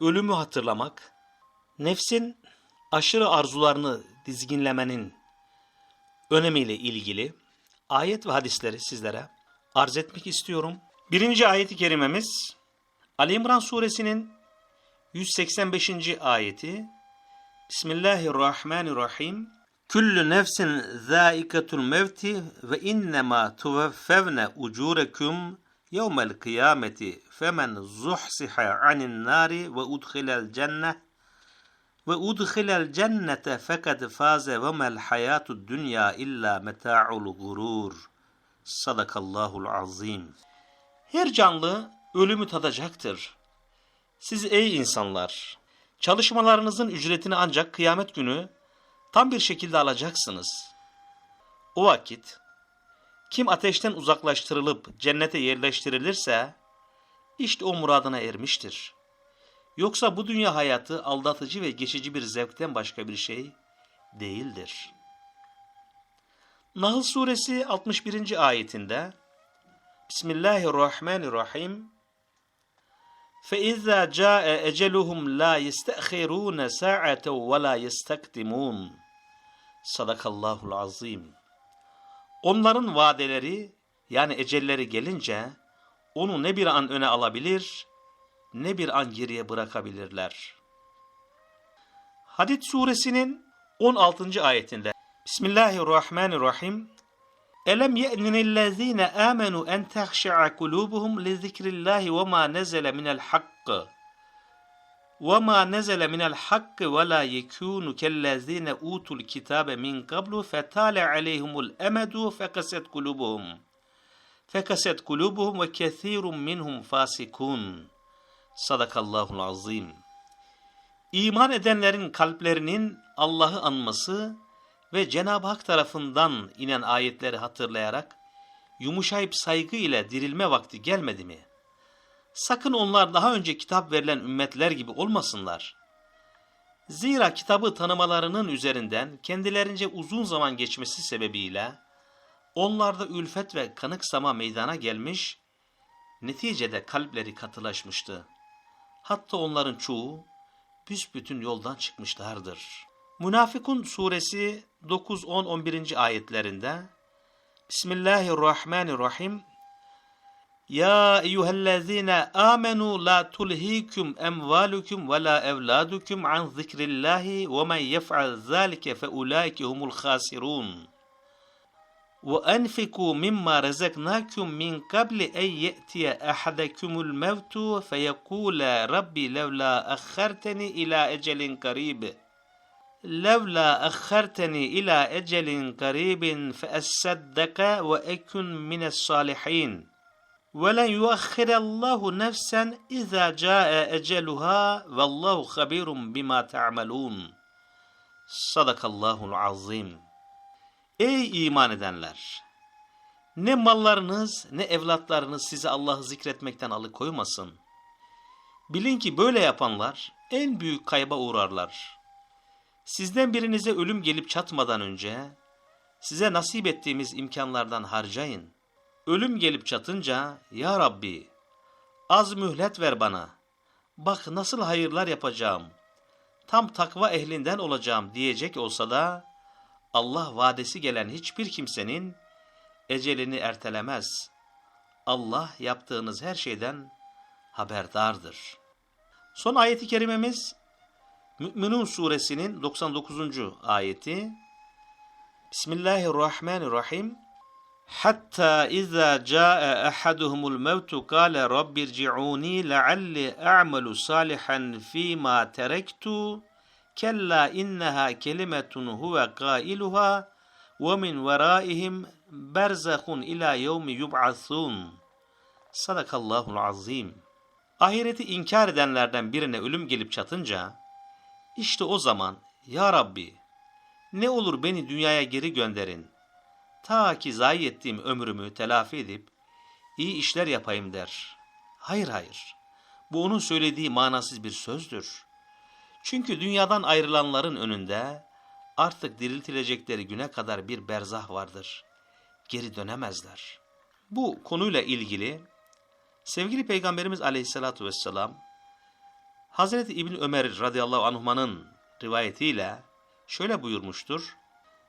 ölümü hatırlamak, nefsin aşırı arzularını dizginlemenin önemiyle ilgili ayet ve hadisleri sizlere arz etmek istiyorum. Birinci ayeti kerimemiz Ali İmran suresinin 185. ayeti Bismillahirrahmanirrahim Küllü nefsin zâikatul mevti ve innemâ tuveffevne ucûrekum yevmel kıyameti femen zuhsiha anin nari ve udkhilel cenneh ve udkhilel cennete fekad faze ve mel hayatud dünya illa meta'ul gurur. Sadakallahul azim. Her canlı ölümü tadacaktır. Siz ey insanlar, çalışmalarınızın ücretini ancak kıyamet günü tam bir şekilde alacaksınız. O vakit kim ateşten uzaklaştırılıp cennete yerleştirilirse işte o muradına ermiştir. Yoksa bu dünya hayatı aldatıcı ve geçici bir zevkten başka bir şey değildir. Nahl suresi 61. ayetinde Bismillahirrahmanirrahim فَإِذَا جَاءَ اَجَلُهُمْ لَا يَسْتَأْخِرُونَ سَاعَةً وَلَا يَسْتَقْدِمُونَ Sadakallahul azim. Onların vadeleri yani ecelleri gelince onu ne bir an öne alabilir ne bir an geriye bırakabilirler. Hadid suresinin 16. ayetinde Bismillahirrahmanirrahim Elem ye'ninillezine amenu en tehşe'a kulubuhum li zikrillahi ve ma nezele minel hakkı ve ma nezele minel hakkı ve la yekûnu kellezîne utul kitabe min kablu fetale aleyhumul emedu fekaset kulubuhum. Fekaset kulubuhum ve kethirun minhum fasikun. Sadakallahul azim. İman edenlerin kalplerinin Allah'ı anması ve Cenab-ı Hak tarafından inen ayetleri hatırlayarak yumuşayıp saygı ile dirilme vakti gelmedi mi? Sakın onlar daha önce kitap verilen ümmetler gibi olmasınlar. Zira kitabı tanımalarının üzerinden kendilerince uzun zaman geçmesi sebebiyle onlarda ülfet ve kanıksama meydana gelmiş, neticede kalpleri katılaşmıştı. Hatta onların çoğu büsbütün yoldan çıkmışlardır. Münafıkun suresi 9-10-11. ayetlerinde Bismillahirrahmanirrahim يا أيها الذين آمنوا لا تلهيكم أموالكم ولا أولادكم عن ذكر الله ومن يفعل ذلك فأولئك هم الخاسرون. وأنفقوا مما رزقناكم من قبل أن يأتي أحدكم الموت فيقول ربي لولا أخرتني إلى أجل قريب. لولا أخرتني إلى أجل قريب فأصدق وأكن من الصالحين. Ve len yuahhirallahu nefsen izâ câe eceluhâ vallahu habirun bima ta'melûn. Sadakallahul azim. Ey iman edenler! Ne mallarınız ne evlatlarınız sizi Allah'ı zikretmekten alıkoymasın. Bilin ki böyle yapanlar en büyük kayba uğrarlar. Sizden birinize ölüm gelip çatmadan önce size nasip ettiğimiz imkanlardan harcayın. Ölüm gelip çatınca ya Rabbi az mühlet ver bana. Bak nasıl hayırlar yapacağım. Tam takva ehlinden olacağım diyecek olsa da Allah vadesi gelen hiçbir kimsenin ecelini ertelemez. Allah yaptığınız her şeyden haberdardır. Son ayeti kerimemiz Mü'minun suresinin 99. ayeti. Bismillahirrahmanirrahim. Hatta izâ câe ahaduhumul mevtu kâle rabbirci'ûni lealli a'malu salihan fîmâ terektu Kella inneha kelimetun huve kailuha ve min veraihim berzahun ila yevmi yub'athun. Sadakallahul azim. Ahireti inkar edenlerden birine ölüm gelip çatınca, işte o zaman, Ya Rabbi, ne olur beni dünyaya geri gönderin. Ta ki zayi ettiğim ömrümü telafi edip, iyi işler yapayım der. Hayır hayır, bu onun söylediği manasız bir sözdür. Çünkü dünyadan ayrılanların önünde artık diriltilecekleri güne kadar bir berzah vardır. Geri dönemezler. Bu konuyla ilgili sevgili Peygamberimiz Aleyhisselatü Vesselam Hazreti İbni Ömer radıyallahu anhuma'nın rivayetiyle şöyle buyurmuştur.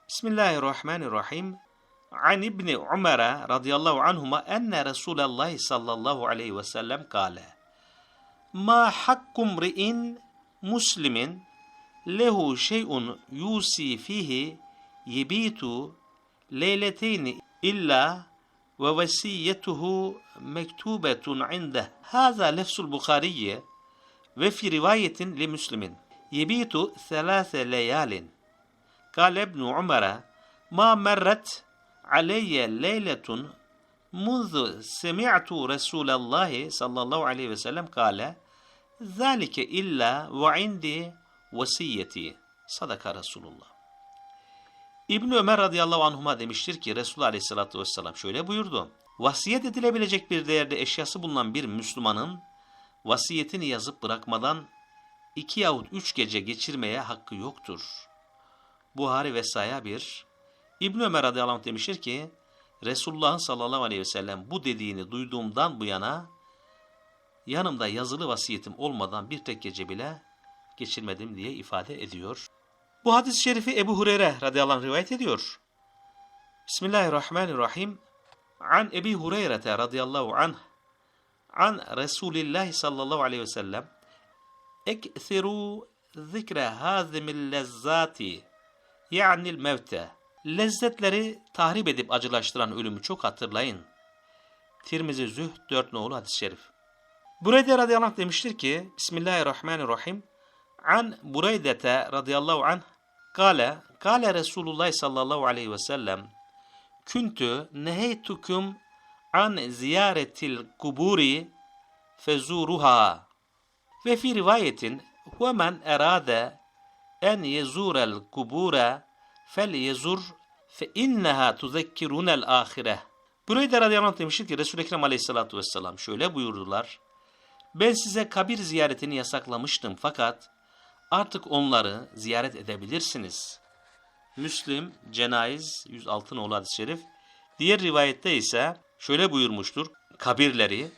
Bismillahirrahmanirrahim. An İbni Ömer radıyallahu anhuma enne Resulallah sallallahu aleyhi ve sellem kâle. Ma hakkum ri'in muslimin lehu şey'un yusi fihi yebitu leyleteyni illa ve vesiyyetuhu mektubetun inde. Haza lefsul Bukhariye ve fi rivayetin li Müslimin. Yebitu thelâse leyalin. Kale ibn Umar'a ma merret aleyye leyletun munzu semi'tu Resulallah sallallahu aleyhi ve sellem kale zalike illa ve indi vasiyeti sadaka Resulullah. İbn Ömer radıyallahu anhuma demiştir ki Resul aleyhissalatü vesselam şöyle buyurdu. Vasiyet edilebilecek bir değerde eşyası bulunan bir Müslümanın vasiyetini yazıp bırakmadan iki yahut üç gece geçirmeye hakkı yoktur. Buhari ve Saya 1, İbn Ömer radıyallahu anh demiştir ki Resulullah'ın sallallahu aleyhi ve sellem bu dediğini duyduğumdan bu yana yanımda yazılı vasiyetim olmadan bir tek gece bile geçirmedim diye ifade ediyor. Bu hadis-i şerifi Ebu Hureyre radıyallahu anh rivayet ediyor. Bismillahirrahmanirrahim. An Ebi Hureyre radıyallahu anh an Resulillah sallallahu aleyhi ve sellem ektheru zikre hazimil lezzati ya'nil mevte lezzetleri tahrip edip acılaştıran ölümü çok hatırlayın. Tirmizi Zühd 4 nolu hadis-i şerif. Bureyde radıyallahu anh demiştir ki Bismillahirrahmanirrahim An Bureydete radıyallahu anh Kale, kale Resulullah sallallahu aleyhi ve sellem Küntü neheytukum an ziyaretil kuburi fezuruha ve fi rivayetin ve men erade en yezurel kubura fel yezur fe inneha tuzekkirunel ahire. Burayda radıyallahu anh demiştir ki Resul-i Ekrem aleyhissalatu vesselam şöyle buyurdular. Ben size kabir ziyaretini yasaklamıştım fakat artık onları ziyaret edebilirsiniz. Müslim, Cenayiz 106 nolu hadis-i şerif. Diğer rivayette ise şöyle buyurmuştur. Kabirleri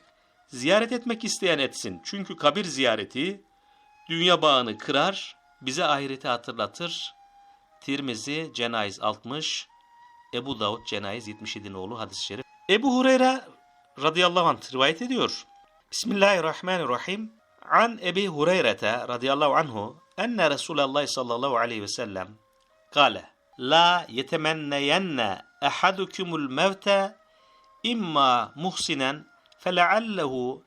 ziyaret etmek isteyen etsin. Çünkü kabir ziyareti dünya bağını kırar, bize ahireti hatırlatır. Tirmizi Cenayiz 60, Ebu Davud Cenayiz 77 nolu hadis-i şerif. Ebu Hureyre radıyallahu anh rivayet ediyor. Bismillahirrahmanirrahim. An Ebi Hureyre'te radıyallahu anhu enne Resulallah sallallahu aleyhi ve sellem kâle La yetemenneyenne ehadukumul mevte imma muhsinen feleallehu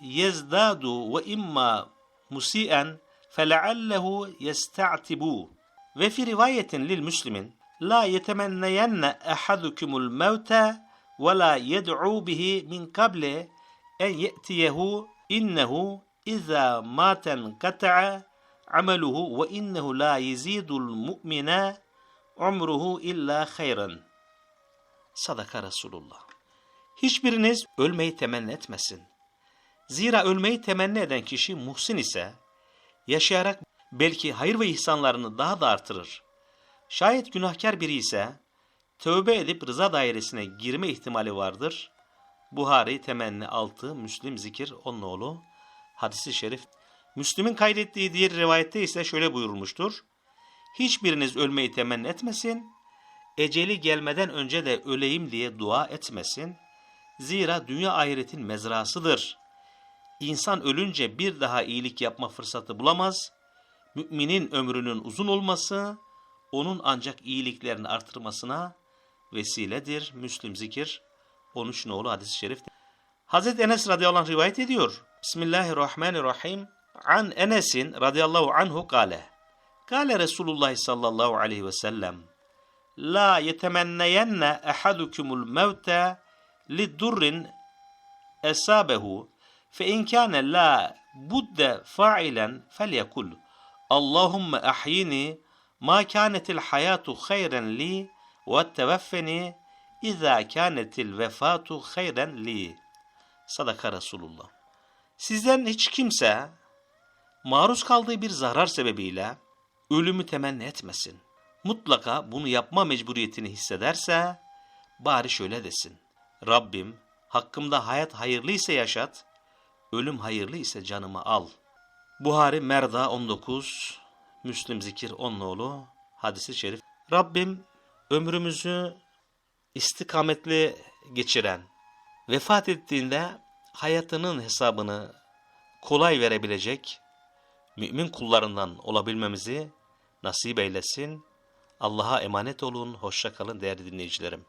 yezdadu ve imma musi'en feleallehu yesta'tibu ve fi rivayetin lil müslimin la yetemenneyenne ehadukumul mevte ve la yed'u bihi min kable en ye'tiyehu innehu İza maten kata'a ameluhu ve innehu la yezidul mu'mine umruhu illa hayran. Sadaka Resulullah. Hiçbiriniz ölmeyi temenni etmesin. Zira ölmeyi temenni eden kişi muhsin ise, yaşayarak belki hayır ve ihsanlarını daha da artırır. Şayet günahkar biri ise, tövbe edip rıza dairesine girme ihtimali vardır. Buhari temenni 6, Müslim zikir 10 oğlu hadisi şerif. Müslüm'ün kaydettiği diğer rivayette ise şöyle buyurulmuştur. Hiçbiriniz ölmeyi temenni etmesin, eceli gelmeden önce de öleyim diye dua etmesin. Zira dünya ahiretin mezrasıdır. İnsan ölünce bir daha iyilik yapma fırsatı bulamaz. Müminin ömrünün uzun olması, onun ancak iyiliklerini artırmasına vesiledir. Müslim zikir 13 nolu hadis-i şerif. Hazreti Enes radıyallahu anh rivayet ediyor. Bismillahirrahmanirrahim. An Enes'in radıyallahu anhu kale. Kale Resulullah sallallahu aleyhi ve sellem. La yetemenneyenne ehadukumul mevte lidurrin esabehu fe in kâne la budde fa'ilen felyekul. Allahümme ahyini ma kânetil hayatu hayren li ve teveffeni izâ kânetil vefatu hayren li. Sadaka Resulullah. Sizden hiç kimse maruz kaldığı bir zarar sebebiyle ölümü temenni etmesin. Mutlaka bunu yapma mecburiyetini hissederse bari şöyle desin. Rabbim hakkımda hayat hayırlı ise yaşat, ölüm hayırlı ise canımı al. Buhari Merda 19, Müslim Zikir 10 nolu hadisi şerif. Rabbim ömrümüzü istikametli geçiren, vefat ettiğinde hayatının hesabını kolay verebilecek mümin kullarından olabilmemizi nasip eylesin. Allah'a emanet olun. Hoşça kalın değerli dinleyicilerim.